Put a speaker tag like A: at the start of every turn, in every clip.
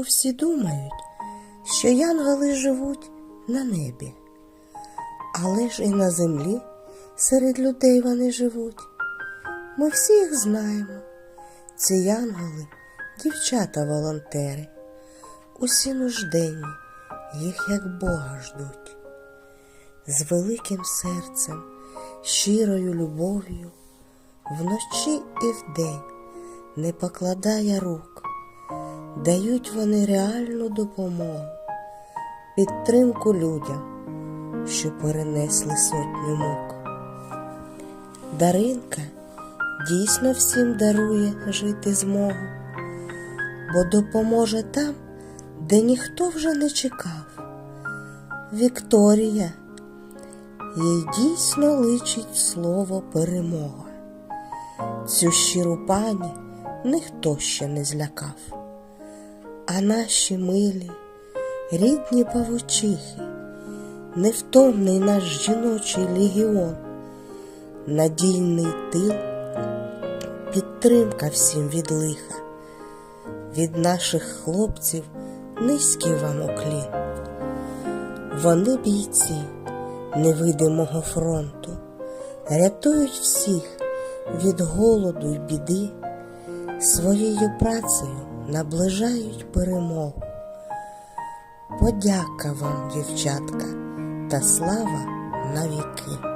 A: Всі думають, що янголи живуть на небі, але ж і на землі серед людей вони живуть. Ми всі їх знаємо. Це янголи, дівчата-волонтери, усі нужденні, їх як Бога ждуть. З великим серцем, щирою любов'ю, вночі і вдень не покладає рук дають вони реальну допомогу, підтримку людям, що перенесли сотню мук. Даринка дійсно всім дарує жити змогу, бо допоможе там, де ніхто вже не чекав. Вікторія, їй дійсно личить слово перемога. Цю щиру пані ніхто ще не злякав. А наші милі, рідні павучихи, невтомний наш жіночий легіон, надійний тил, підтримка всім від лиха, від наших хлопців низький вам уклін. Вони бійці невидимого фронту, рятують всіх від голоду й біди, своєю працею наближають перемогу. Подяка вам, дівчатка, та слава навіки.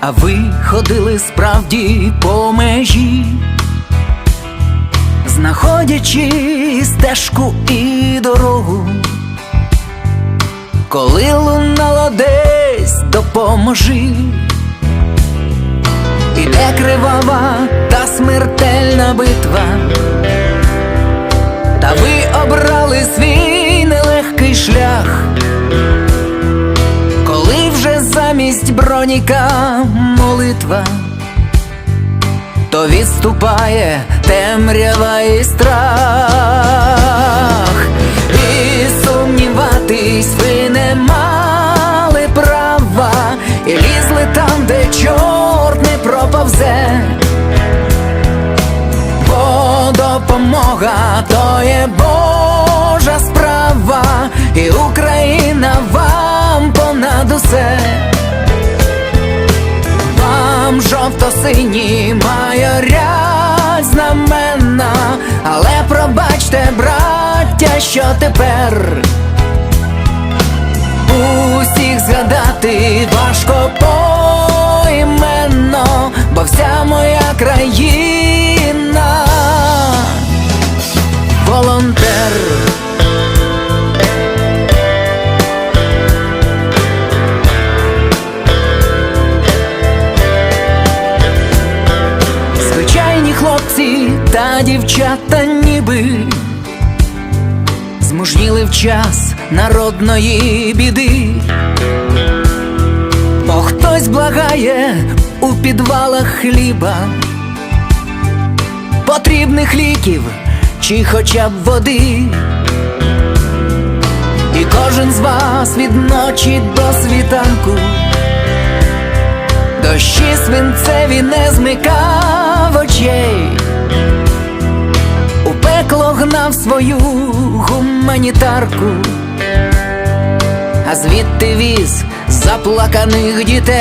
B: А ви ходили справді по межі, знаходячи стежку і дорогу, коли лунало десь допоможи, іде кривава та смертельна битва. Та ви обрали свій нелегкий шлях, замість броніка молитва, то відступає темрява і страх, і сумніватись ви не мали права, і лізли там, де чорт не проповзе. Бо допомога то є Божа справа, і Україна вам Жовто-сині майоря знамена, але пробачте, браття, що тепер? Усіх згадати важко поіменно, бо вся моя країна дівчата ніби змужніли в час народної біди, бо хтось благає у підвалах хліба, потрібних ліків чи хоча б води. І кожен з вас від ночі до світанку дощі свинцеві не змикав очей пекло свою гуманітарку, а звідти віз заплаканих дітей,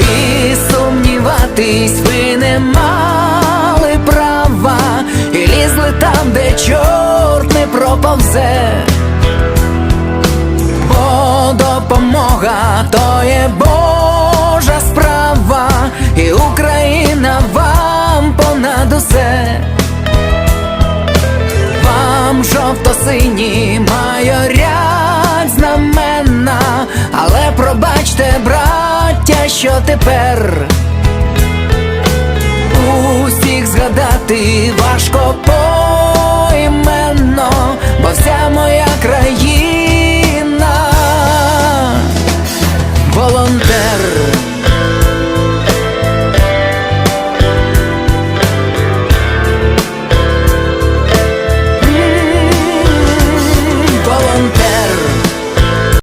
B: і сумніватись ви не мали права, і лізли там, де чорт не проповзе. Бо допомога то є жовто-сині майорять знамена, але пробачте, браття, що тепер? Усіх згадати важко поіменно,